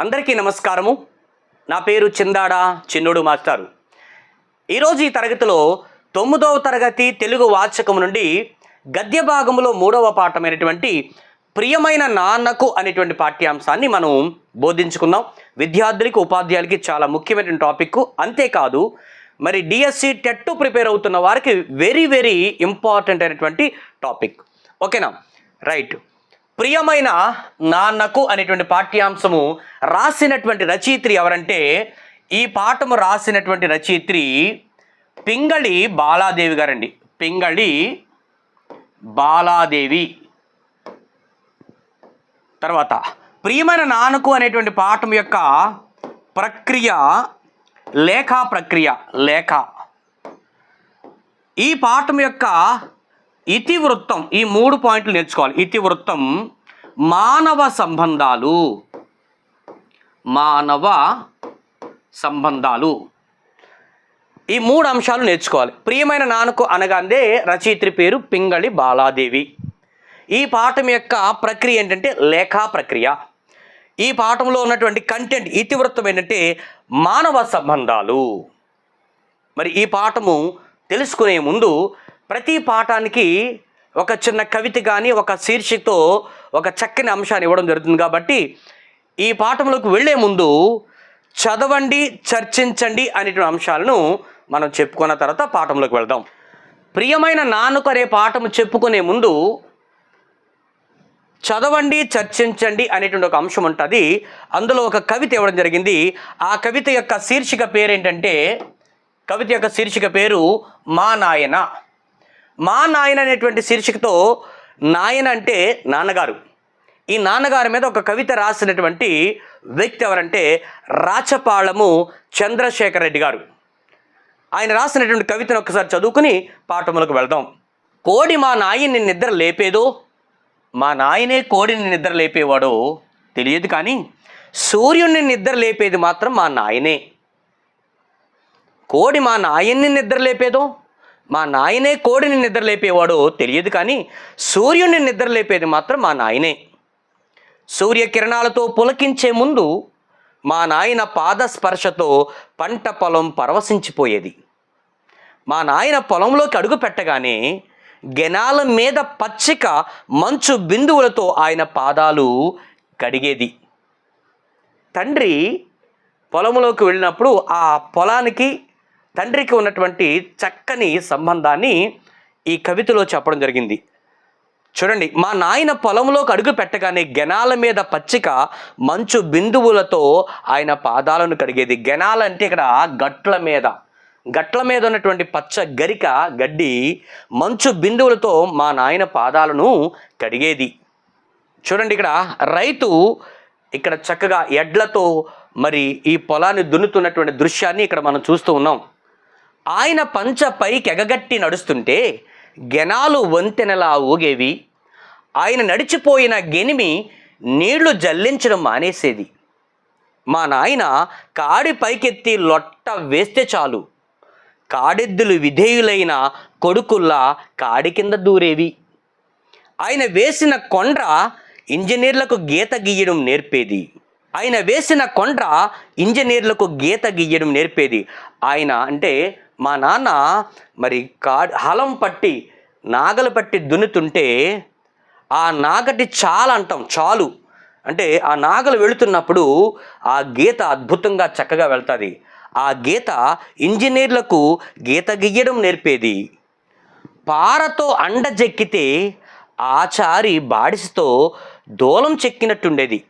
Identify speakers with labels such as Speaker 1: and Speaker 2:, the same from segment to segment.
Speaker 1: అందరికీ నమస్కారము. నా పేరు చిందాడ చిన్నుడు మాస్టారు. ఈరోజు ఈ తరగతిలో తొమ్మిదవ తరగతి తెలుగు వాచకం నుండి గద్య భాగంలో మూడవ పాఠమైనటువంటి ప్రియమైన నాన్నకు అనేటువంటి పాఠ్యాంశాన్ని మనం బోధించుకుందాం. విద్యార్థులకి ఉపాధ్యాయులకి చాలా ముఖ్యమైన టాపిక్. అంతేకాదు మరి డిఎస్సి టెట్ ప్రిపేర్ అవుతున్న వారికి వెరీ వెరీ ఇంపార్టెంట్ అయినటువంటి టాపిక్. ఓకేనా? రైట్. ప్రియమైన నాన్నకు అనేటువంటి పాఠ్యాంశము రాసినటువంటి రచయిత్రి ఎవరంటే ఈ పాఠము రాసినటువంటి రచయిత్రి పింగళి బాలాదేవి గారండి. పింగళి బాలాదేవి. తర్వాత ప్రియమైన నాన్నకు అనేటువంటి పాఠం యొక్క ప్రక్రియ లేఖా ప్రక్రియ లేఖ. ఈ పాఠం యొక్క ఇతివృత్తం ఈ మూడు పాయింట్లు నేర్చుకోవాలి. ఇతివృత్తం మానవ సంబంధాలు. మానవ సంబంధాలు. ఈ మూడు అంశాలు నేర్చుకోవాలి. ప్రియమైన నాన్నకు అనగానే రచయిత్రి పేరు పింగళి బాలాదేవి. ఈ పాఠం యొక్క ప్రక్రియ ఏంటంటే లేఖా ప్రక్రియ. ఈ పాఠంలో ఉన్నటువంటి కంటెంట్ ఇతివృత్తం ఏంటంటే మానవ సంబంధాలు. మరి ఈ పాఠము తెలుసుకునే ముందు ప్రతి పాఠానికి ఒక చిన్న కవిత కానీ ఒక శీర్షికతో ఒక చక్కని అంశాన్ని ఇవ్వడం జరుగుతుంది కాబట్టి ఈ పాఠంలోకి వెళ్ళే ముందు చదవండి చర్చించండి అనేటువంటి అంశాలను మనం చెప్పుకున్న తర్వాత పాఠంలోకి వెళ్దాం. ప్రియమైన నానుక రే పాఠం చెప్పుకునే ముందు చదవండి చర్చించండి అనేటువంటి ఒక అంశం ఉంటుంది. అందులో ఒక కవిత ఇవ్వడం జరిగింది. ఆ కవిత యొక్క శీర్షిక పేరేంటంటే కవిత యొక్క శీర్షిక పేరు మా నాయన మా నాయన అనేటువంటి శీర్షికతో నాయన అంటే నాన్నగారు. ఈ నాన్నగారి మీద ఒక కవిత రాసినటువంటి వ్యక్తి ఎవరంటే రాచపాళము చంద్రశేఖర్ రెడ్డి గారు. ఆయన రాసినటువంటి కవితను ఒకసారి చదువుకుని పాఠములకు వెళ్దాం. కోడి మా నాయన్ని నిద్ర లేపేదో? మా నాయనే కోడిని నిద్ర లేపేవాడో తెలియదు కానీ సూర్యుడిని నిద్ర లేపేది మాత్రం మా నాయనే. కోడి మా నాయన్ని నిద్ర లేపేదో? మా నాయనే కోడిని నిద్రలేపేవాడో తెలియదు కానీ సూర్యుడిని నిద్రలేపేది మాత్రం మా నాయనే. సూర్యకిరణాలతో పులకించే ముందు మా నాయన పాద స్పర్శతో పంట పొలం పరవశించిపోయేది. మా నాయన పొలంలోకి అడుగు పెట్టగానే గెనాల మీద పచ్చిక మంచు బిందువులతో ఆయన పాదాలు కడిగేది. తండ్రి పొలంలోకి వెళ్ళినప్పుడు ఆ పొలానికి తండ్రికి ఉన్నటువంటి చక్కని సంబంధాన్ని ఈ కవితలో చెప్పడం జరిగింది. చూడండి మా నాయన పొలంలోకి అడుగు పెట్టగానే గెనాల మీద పచ్చిక మంచు బిందువులతో ఆయన పాదాలను కడిగేది. గెనాలు అంటే ఇక్కడ గట్ల మీద. గట్ల మీద ఉన్నటువంటి పచ్చ గరిక గడ్డి మంచు బిందువులతో మా నాయన పాదాలను కడిగేది. చూడండి ఇక్కడ రైతు ఇక్కడ చక్కగా ఎడ్లతో మరి ఈ పొలాన్ని దున్నుతున్నటువంటి దృశ్యాన్ని ఇక్కడ మనం చూస్తూ ఉన్నాం. ఆయన పంచ పైకి ఎగగట్టి నడుస్తుంటే గెనాలు వంతెనలా ఊగేవి. ఆయన నడిచిపోయిన గెనిమి నీళ్ళు జల్లించడం మానేసేది. మా నాయన కాడి పైకెత్తి లొట్ట వేస్తే చాలు. కాడెద్దులు విధేయులైన కొడుకుల్లా కాడి కింద దూరేవి. ఆయన వేసిన కొండ్ర ఇంజనీర్లకు గీత గీయడం నేర్పేది. ఆయన వేసిన కొండ్ర ఇంజనీర్లకు గీత గీయడం నేర్పేది. ఆయన అంటే మా నాన్న మరి కా హలం పట్టి నాగలు పట్టి దున్నుతుంటే ఆ నాగటి చాలా అంటాం చాలు. అంటే ఆ నాగలు వెళుతున్నప్పుడు ఆ గీత అద్భుతంగా చక్కగా వెళ్తుంది. ఆ గీత ఇంజనీర్లకు గీత గీయడం నేర్పేది. పారతో అండ చెక్కితే ఆచారి బాడిసతో దూలం చెక్కినట్టుండేది.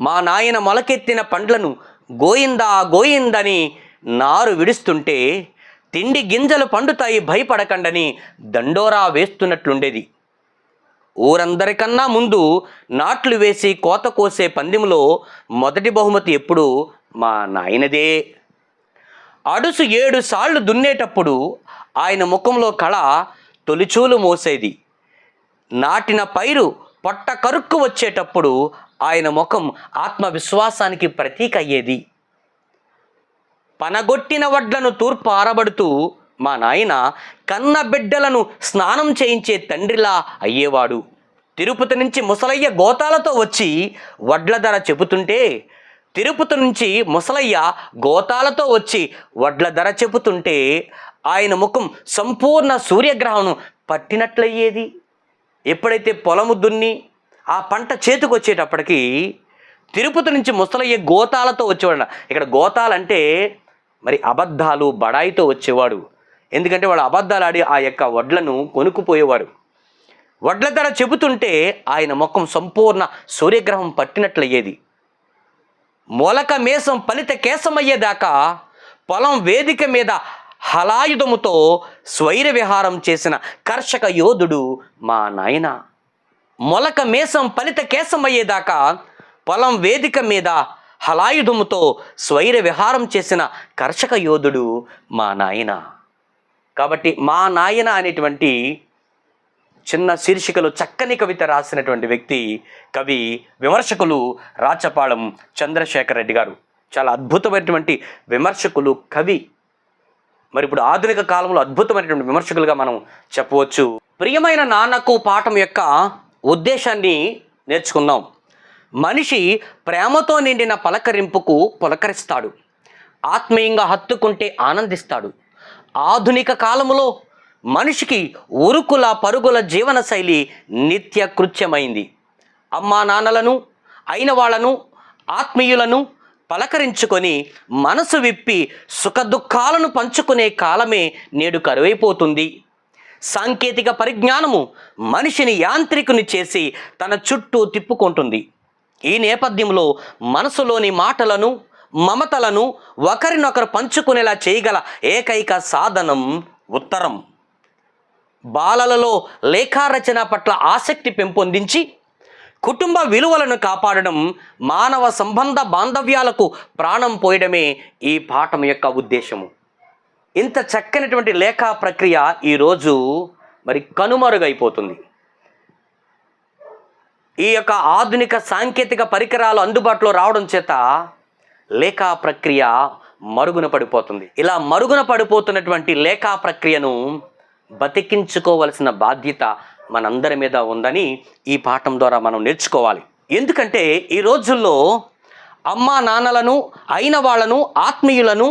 Speaker 1: మా నాయన మొలకెత్తిన పండ్లను గోయిందా గోయిందని నారు విడుస్తుంటే తిండి గింజలు పండుతాయి భయపడకండని దండోరా వేస్తున్నట్లుండేది. ఊరందరికన్నా ముందు నాట్లు వేసి కోత కోసే పందెంలో మొదటి బహుమతి ఎప్పుడు మా నాయనదే. అడుసు ఏడు సార్లు దున్నేటప్పుడు ఆయన ముఖంలో కళ తొలిచూలు మోసేది. నాటిన పైరు పొట్ట కరుక్కు వచ్చేటప్పుడు ఆయన ముఖం ఆత్మవిశ్వాసానికి ప్రతీక అయ్యేది. పనగొట్టిన వడ్లను తూర్పు ఆరబడుతూ మా నాయన కన్న బిడ్డలను స్నానం చేయించే తండ్రిలా అయ్యేవాడు. తిరుపతి నుంచి ముసలయ్య గోతాలతో వచ్చి వడ్ల ధర చెబుతుంటే తిరుపతి నుంచి ముసలయ్య గోతాలతో వచ్చి వడ్ల ధర చెబుతుంటే ఆయన ముఖం సంపూర్ణ సూర్యగ్రహం పట్టినట్లయ్యేది. ఎప్పుడైతే పొలము దున్ని ఆ పంట చేతికి వచ్చేటప్పటికి తిరుపతి నుంచి ముసలయ్య గోతాలతో వచ్చేవాడు ఇక్కడ గోతాలంటే మరి అబద్ధాలు బడాయితో వచ్చేవాడు. ఎందుకంటే వాడు అబద్ధాలు ఆడి ఆ యొక్క వడ్లను కొనుక్కుపోయేవాడు. వడ్ల ధర చెబుతుంటే ఆయన ముఖం సంపూర్ణ సూర్యగ్రహం పట్టినట్లయ్యేది. మొలక మేసం ఫలిత కేసమయ్యేదాకా పొలం వేదిక మీద హలాయుధముతో స్వైర విహారం చేసిన కర్షక యోధుడు మా నాయన. మొలక మేసం ఫలిత కేసమయ్యేదాకా పొలం వేదిక మీద హలాయుధముతో స్వైర విహారం చేసిన కర్షక యోధుడు మా నాయన. కాబట్టి మా నాయన అనేటువంటి చిన్న శీర్షికలో చక్కని కవిత రాసినటువంటి వ్యక్తి కవి విమర్శకులు రాచపాళెం చంద్రశేఖర్ రెడ్డి గారు. చాలా అద్భుతమైనటువంటి విమర్శకులు కవి. మరి ఇప్పుడు ఆధునిక కాలంలో అద్భుతమైనటువంటి విమర్శకులుగా మనం చెప్పవచ్చు. ప్రియమైన నాన్నకు పాఠం యొక్క ఉద్దేశాన్ని నేర్చుకున్నాం. మనిషి ప్రేమతో నిండిన పలకరింపుకు పులకరిస్తాడు. ఆత్మీయంగా హత్తుకుంటే ఆనందిస్తాడు. ఆధునిక కాలంలో మనిషికి ఉరుకుల పరుగుల జీవనశైలి నిత్య కృత్యమైంది. అమ్మా నాన్నలను అయిన వాళ్ళను ఆత్మీయులను పలకరించుకొని మనసు విప్పి సుఖదుఖాలను పంచుకునే కాలమే నేడు కరువైపోతుంది. సాంకేతిక పరిజ్ఞానము మనిషిని యాంత్రికుని చేసి తన చుట్టూ తిప్పుకుంటుంది. ఈ నేపథ్యంలో మనసులోని మాటలను మమతలను ఒకరినొకరు పంచుకునేలా చేయగల ఏకైక సాధనం ఉత్తరం. బాలలలో లేఖారచన పట్ల ఆసక్తి పెంపొందించి కుటుంబ విలువలను కాపాడడం మానవ సంబంధ బాంధవ్యాలకు ప్రాణం పోయడమే ఈ పాఠం యొక్క ఉద్దేశము. ఇంత చక్కనటువంటి లేఖా ప్రక్రియ ఈరోజు మరి కనుమరుగైపోతుంది. ఈ యొక్క ఆధునిక సాంకేతిక పరికరాలు అందుబాటులో రావడం చేత లేఖా ప్రక్రియ మరుగున పడిపోతుంది. ఇలా మరుగున పడిపోతున్నటువంటి లేఖా ప్రక్రియను బతికించుకోవలసిన బాధ్యత మనందరి మీద ఉందని ఈ పాఠం ద్వారా మనం నేర్చుకోవాలి. ఎందుకంటే ఈ రోజుల్లో అమ్మా నాన్నలను అయిన వాళ్ళను ఆత్మీయులను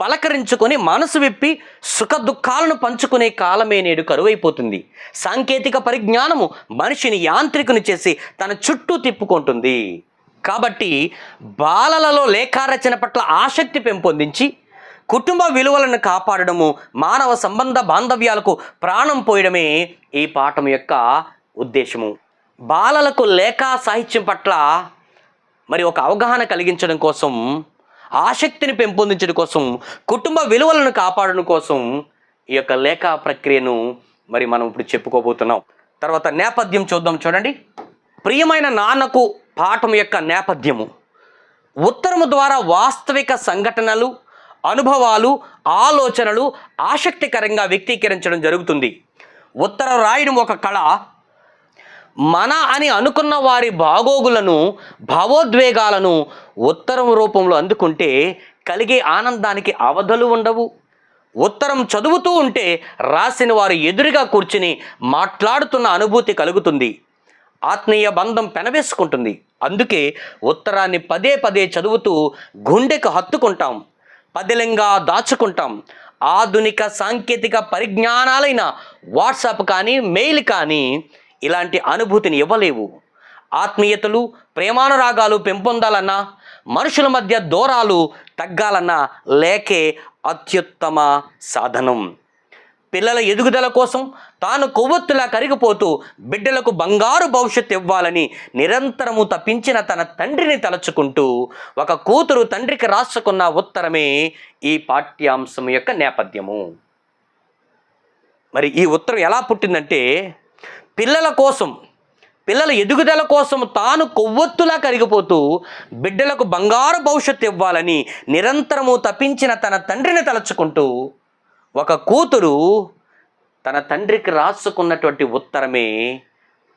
Speaker 1: పలకరించుకొని మనసు విప్పి సుఖ దుఃఖాలను పంచుకునే కాలమే నేడు కరువైపోతుంది. సాంకేతిక పరిజ్ఞానము మనిషిని యాంత్రికుని చేసి తన చుట్టూ తిప్పుకుంటుంది. కాబట్టి బాలలలో లేఖారచన పట్ల ఆసక్తి పెంపొందించి కుటుంబ విలువలను కాపాడడము మానవ సంబంధ బాంధవ్యాలకు ప్రాణం పోయడమే ఈ పాఠం యొక్క ఉద్దేశము. బాలలకు లేఖా సాహిత్యం పట్ల మరి ఒక అవగాహన కలిగించడం కోసం ఆసక్తిని పెంపొందించడం కోసం కుటుంబ విలువలను కాపాడడం కోసం ఈ యొక్క లేఖ ప్రక్రియను మరి మనం ఇప్పుడు చెప్పుకోబోతున్నాం. తర్వాత నేపథ్యం చూద్దాం చూడండి. ప్రియమైన నాన్నకు పాఠం యొక్క నేపథ్యము. ఉత్తరము ద్వారా వాస్తవిక సంఘటనలు అనుభవాలు ఆలోచనలు ఆసక్తికరంగా వ్యక్తీకరించడం జరుగుతుంది. ఉత్తరం రాయడం ఒక కళ మన అని అనుకున్న వారి భాగోగులను భావోద్వేగాలను ఉత్తరం రూపంలో అందుకుంటే కలిగే ఆనందానికి అవధలు ఉండవు. ఉత్తరం చదువుతూ ఉంటే రాసిన వారు ఎదురుగా కూర్చుని మాట్లాడుతున్న అనుభూతి కలుగుతుంది. ఆత్మీయ బంధం పెనవేసుకుంటుంది. అందుకే ఉత్తరాన్ని పదే పదే చదువుతూ గుండెకు హత్తుకుంటాం పదిలంగా దాచుకుంటాం. ఆధునిక సాంకేతిక పరిజ్ఞానాలైన వాట్సాప్ కానీ మెయిల్ కానీ ఇలాంటి అనుభూతిని ఇవ్వలేవు. ఆత్మీయతలు ప్రేమానురాగాలు పెంపొందాలన్నా మనుషుల మధ్య దూరాలు తగ్గాలన్నా లేకే అత్యుత్తమ సాధనం. పిల్లల ఎదుగుదల కోసం తాను కొవ్వొత్తులా కరిగిపోతూ బిడ్డలకు బంగారు భవిష్యత్తు ఇవ్వాలని నిరంతరము తప్పించిన తన తండ్రిని తలచుకుంటూ ఒక కూతురు తండ్రికి రాసుకున్న ఉత్తరమే ఈ పాఠ్యాంశం యొక్క నేపథ్యము. మరి ఈ ఉత్తరం ఎలా పుట్టిందంటే పిల్లల కోసం పిల్లల ఎదుగుదల కోసం తాను కొవ్వొత్తులా కరిగిపోతూ బిడ్డలకు బంగారు భవిష్యత్తు ఇవ్వాలని నిరంతరము తప్పించిన తన తండ్రిని తలచుకుంటూ ఒక కూతురు తన తండ్రికి రాసుకున్నటువంటి ఉత్తరమే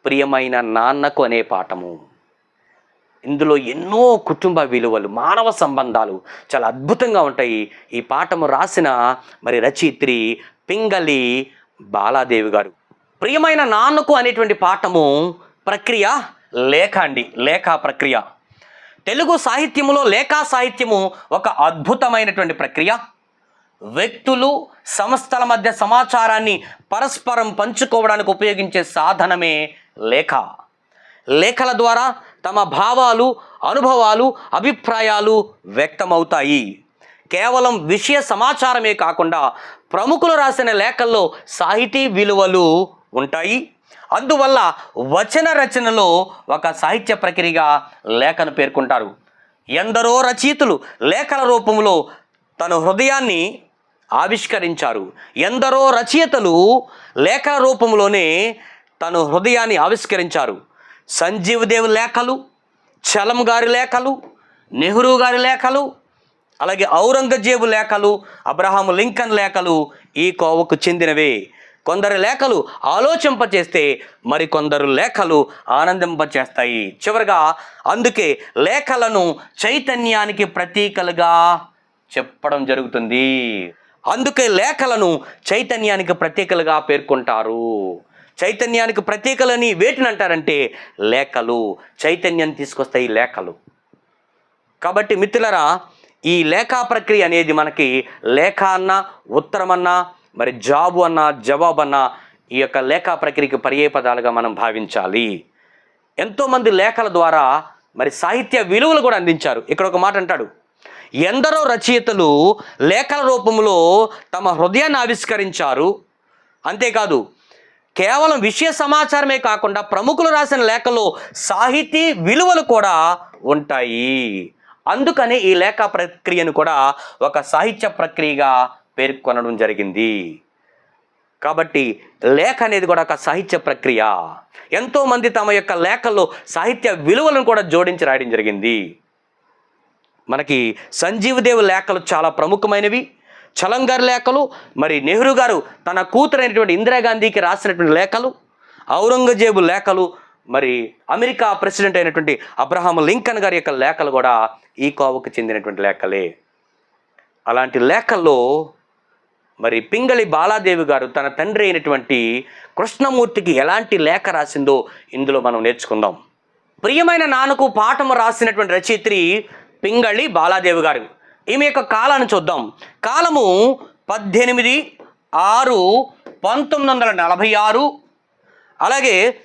Speaker 1: ప్రియమైన నాన్నకు అనే పాఠము. ఇందులో ఎన్నో కుటుంబ విలువలు మానవ సంబంధాలు చాలా అద్భుతంగా ఉంటాయి. ఈ పాఠము రాసిన మరి రచయిత్రి పింగళి బాలాదేవి గారు. ప్రియమైన నాన్నకు అనేటువంటి పాఠము ప్రక్రియ లేఖ అండి లేఖ ప్రక్రియ. తెలుగు సాహిత్యములో లేఖా సాహిత్యము ఒక అద్భుతమైనటువంటి ప్రక్రియ. వ్యక్తులు సంస్థల మధ్య సమాచారాన్ని పరస్పరం పంచుకోవడానికి ఉపయోగించే సాధనమే లేఖ. లేఖల ద్వారా తమ భావాలు అనుభవాలు అభిప్రాయాలు వ్యక్తమవుతాయి. కేవలం విషయ సమాచారమే కాకుండా ప్రముఖులు రాసిన లేఖల్లో సాహితీ విలువలు ఉంటాయి. అందువల్ల వచన రచనలో ఒక సాహిత్య ప్రక్రియగా లేఖను పేర్కొంటారు. ఎందరో రచయితలు లేఖల రూపంలో తన హృదయాన్ని ఆవిష్కరించారు. ఎందరో రచయితలు లేఖల రూపంలోనే తన హృదయాన్ని ఆవిష్కరించారు. సంజీవ్ దేవ్ లేఖలు చలం గారి లేఖలు నెహ్రూ గారి లేఖలు అలాగే ఔరంగజేబు లేఖలు అబ్రహాం లింకన్ లేఖలు ఈ కోవకు చెందినవే. కొందరు లేఖలు ఆలోచింపచేస్తే మరికొందరు లేఖలు ఆనందింపచేస్తాయి. చివరిగా అందుకే లేఖలను చైతన్యానికి ప్రతీకలుగా చెప్పడం జరుగుతుంది. అందుకే లేఖలను చైతన్యానికి ప్రతీకలుగా పేర్కొంటారు. చైతన్యానికి ప్రతీకలని వేటిని అంటారంటే లేఖలు చైతన్యం తీసుకొస్తాయి లేఖలు. కాబట్టి మిత్రులరా ఈ లేఖా ప్రక్రియ అనేది మనకి లేఖ అన్న ఉత్తరమన్నా మరి జాబు అన్న జవాబు అన్న ఈ యొక్క లేఖా ప్రక్రియకి పర్యాయ పదాలుగా మనం భావించాలి. ఎంతోమంది లేఖల ద్వారా మరి సాహిత్య విలువలు కూడా అందించారు. ఇక్కడ ఒక మాట అంటాడు. ఎందరో రచయితలు లేఖల రూపంలో తమ హృదయాన్ని ఆవిష్కరించారు. అంతేకాదు కేవలం విషయ సమాచారమే కాకుండా ప్రముఖులు రాసిన లేఖలో సాహితీ విలువలు కూడా ఉంటాయి. అందుకని ఈ లేఖ ప్రక్రియను కూడా ఒక సాహిత్య ప్రక్రియగా పేర్కొనడం జరిగింది. కాబట్టి లేఖ అనేది కూడా ఒక సాహిత్య ప్రక్రియ. ఎంతోమంది తమ యొక్క లేఖల్లో సాహిత్య విలువలను కూడా జోడించి రాయడం జరిగింది. మనకి సంజీవ్ దేవ్ లేఖలు చాలా ప్రముఖమైనవి. చలంగారి లేఖలు మరి నెహ్రూ గారు తన కూతురైనటువంటి ఇందిరాగాంధీకి రాసినటువంటి లేఖలు ఔరంగజేబు లేఖలు మరి అమెరికా ప్రెసిడెంట్ అయినటువంటి అబ్రహాం లింకన్ గారి యొక్క లేఖలు కూడా ఈ కోవకు చెందినటువంటి లేఖలే. అలాంటి లేఖల్లో మరి పింగళి బాలాదేవి గారు తన తండ్రి అయినటువంటి కృష్ణమూర్తికి ఎలాంటి లేఖ రాసిందో ఇందులో మనం నేర్చుకుందాం. ప్రియమైన నాన్నకు పాఠము రాసినటువంటి రచయిత్రి పింగళి బాలాదేవి గారు. ఈమె యొక్క కాలాన్ని చూద్దాం. కాలము పద్దెనిమిది ఆరు పంతొమ్మిది వందల నలభై ఆరు అలాగే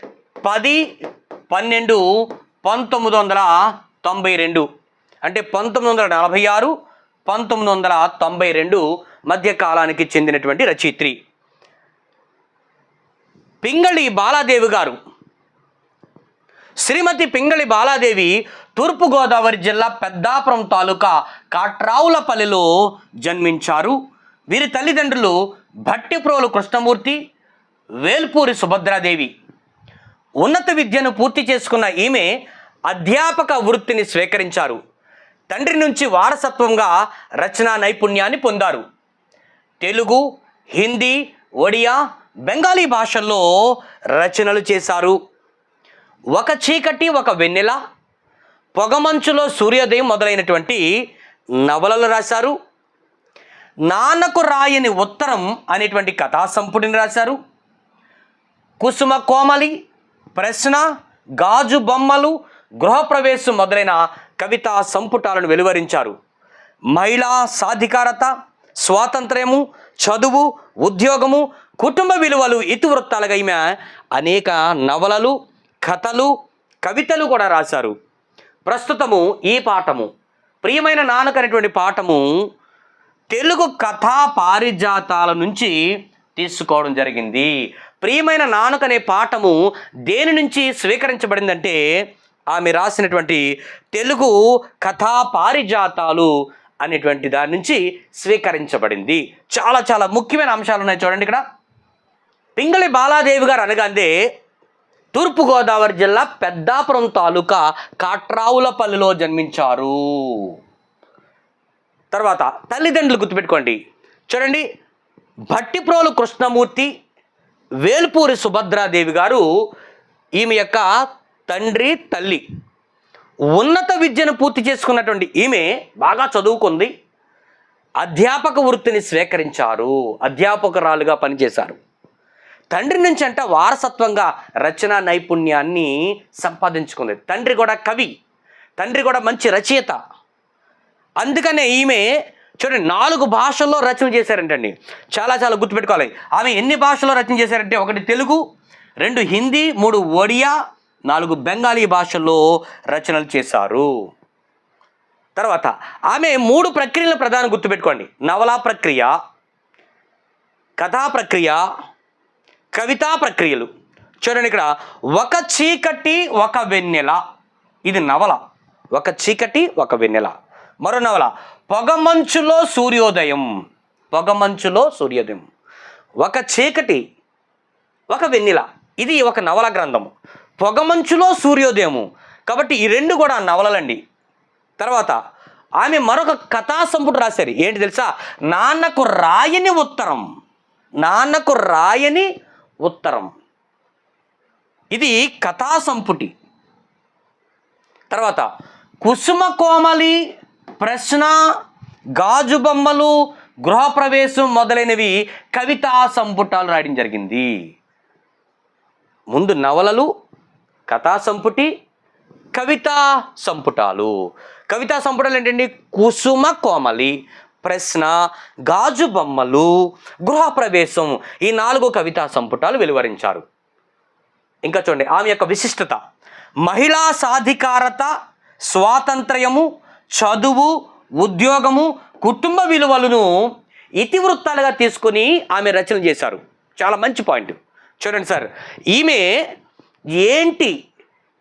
Speaker 1: పది పన్నెండు పంతొమ్మిది వందల తొంభై రెండు. అంటే పంతొమ్మిది వందల నలభై ఆరు పంతొమ్మిది వందల తొంభై రెండు మధ్య కాలానికి చెందినటువంటి రచయిత్రి. పింగళి బాలాదేవి గారు. శ్రీమతి పింగళి బాలాదేవి తూర్పుగోదావరి జిల్లా పెద్దాపురం తాలూకా కాట్రావులపల్లిలో జన్మించారు. వీరి తల్లిదండ్రులు భట్టిప్రోలు కృష్ణమూర్తి వేల్పూరి సుభద్రాదేవి. ఉన్నత విద్యను పూర్తి చేసుకున్న ఈమె అధ్యాపక వృత్తిని స్వీకరించారు. తండ్రి నుంచి వారసత్వంగా రచనా నైపుణ్యాన్ని పొందారు. తెలుగు హిందీ ఒడియా బెంగాలీ భాషల్లో రచనలు చేశారు. ఒక చీకటి ఒక వెన్నెల పొగమంచులో సూర్యోదయం మొదలైనటువంటి నవలలు రాశారు. నాన్నకు రాయని ఉత్తరం అనేటువంటి కథా సంపుటిని రాశారు. కుసుమ కోమలి ప్రశ్న గాజు బొమ్మలు గృహప్రవేశం మొదలైన కవితా సంపుటాలను వెలువరించారు. మహిళా సాధికారత స్వాతంత్ర్యము చదువు ఉద్యోగము కుటుంబ విలువలు ఇతివృత్తాలుగా ఈమె అనేక నవలలు కథలు కవితలు కూడా రాశారు. ప్రస్తుతము ఈ పాఠము ప్రియమైన నాన్నకు అనేటువంటి పాఠము తెలుగు కథా పారిజాతాల నుంచి తీసుకోవడం జరిగింది. ప్రియమైన నానుక అనే పాఠము దేని నుంచి స్వీకరించబడిందంటే ఆమె రాసినటువంటి తెలుగు కథా పారిజాతాలు అనేటువంటి దాని నుంచి స్వీకరించబడింది. చాలా చాలా ముఖ్యమైన అంశాలు ఉన్నాయి చూడండి ఇక్కడ. పింగళి బాలాదేవి గారు అనగానే తూర్పుగోదావరి జిల్లా పెద్దాపురం తాలూకా కాట్రావులపల్లిలో జన్మించారు. తర్వాత తల్లిదండ్రులు గుర్తుపెట్టుకోండి. చూడండి భట్టిప్రోలు కృష్ణమూర్తి వేల్పూరి సుభద్రాదేవి గారు ఈమె యొక్క తండ్రి తల్లి. ఉన్నత విద్యను పూర్తి చేసుకున్నటువంటి ఈమె బాగా చదువుకుంది. అధ్యాపక వృత్తిని స్వీకరించారు. అధ్యాపకురాలుగా పనిచేశారు. తండ్రి నుంచి అంట వారసత్వంగా రచనా నైపుణ్యాన్ని సంపాదించుకుంది. తండ్రి కూడా కవి తండ్రి కూడా మంచి రచయిత. అందుకనే ఈమె చూడండి నాలుగు భాషల్లో రచన చేశారంటండి. చాలా చాలా గుర్తుపెట్టుకోవాలి. ఆమె ఎన్ని భాషల్లో రచన చేశారంటే ఒకటి తెలుగు రెండు హిందీ మూడు ఒడియా నాలుగు బెంగాలీ భాషల్లో రచనలు చేశారు. తర్వాత ఆమె మూడు ప్రక్రియలను ప్రధాన గుర్తుపెట్టుకోండి. నవలా ప్రక్రియ కథా ప్రక్రియ కవితా ప్రక్రియలు. చూడండి ఇక్కడ ఒక చీకటి ఒక వెన్నెల. ఇది నవల. ఒక చీకటి ఒక వెన్నెల. మరో నవల పొగమంచులో సూర్యోదయం. పొగమంచులో సూర్యోదయం. ఒక చీకటి ఒక వెన్నెల. ఇది ఒక నవల గ్రంథము. పొగమంచులో సూర్యోదయము. కాబట్టి ఈ రెండు కూడా నవలలండి. తర్వాత ఆమె మరొక కథా సంపుటి రాశారు. ఏంటి తెలుసా? నాన్నకు రాయని ఉత్తరం. నాన్నకు రాయని ఉత్తరం. ఇది కథా సంపుటి. తర్వాత కుసుమ కోమలి ప్రశ్న గాజు బొమ్మలు గృహప్రవేశం మొదలైనవి కవితా సంపుటాలు రాయడం జరిగింది. ముందు నవలలు కథా సంపుటి కవితా సంపుటాలు. కవితా సంపుటాలు ఏంటండి? కుసుమ కోమలి ప్రశ్న గాజు బొమ్మలు గృహప్రవేశం ఈ నాలుగు కవితా సంపుటాలు వెలువరించారు. ఇంకా చూడండి ఆమె యొక్క విశిష్టత. మహిళా సాధికారత స్వాతంత్ర్యము చదువు ఉద్యోగము కుటుంబ విలువలను ఇతివృత్తాలుగా తీసుకొని ఆమె రచన చేశారు. చాలా మంచి పాయింట్. చూడండి సార్ ఈమె ఏంటి?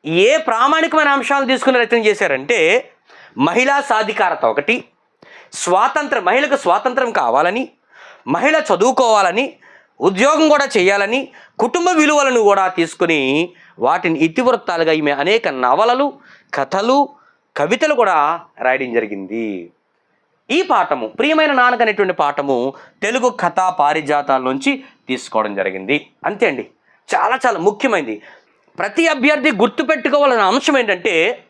Speaker 1: ఏ ప్రామాణికమైన అంశాలు తీసుకుని రచన చేశారంటే మహిళా సాధికారత ఒకటి స్వాతంత్ర మహిళకు స్వాతంత్రం కావాలని మహిళ చదువుకోవాలని ఉద్యోగం కూడా చేయాలని కుటుంబ విలువలను కూడా తీసుకుని వాటిని ఇతివృత్తాలుగా ఈమె అనేక నవలలు కథలు కవితలు కూడా రాయడం జరిగింది. ఈ పాఠము ప్రియమైన నాన్నక అనేటువంటి పాఠము తెలుగు కథా పారిజాతాల నుంచి తీసుకోవడం జరిగింది. అంతే అండి. చాలా చాలా ముఖ్యమైనది. ప్రతి అభ్యర్థి గుర్తుపెట్టుకోవాలన్న అంశం ఏంటంటే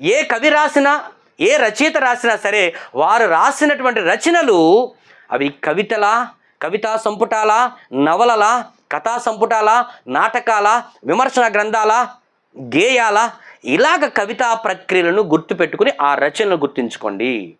Speaker 1: ఏ కవి రాసినా ఏ రచయిత రాసినా సరే వారు రాసినటువంటి రచనలు అవి కవితల కవితా సంపుటాల నవలల కథా సంపుటాల నాటకాల విమర్శన గ్రంథాల గేయాల ఇలాగ కవితా ప్రక్రియలను గుర్తుపెట్టుకుని ఆ రచనలు గుర్తుంచుకోండి.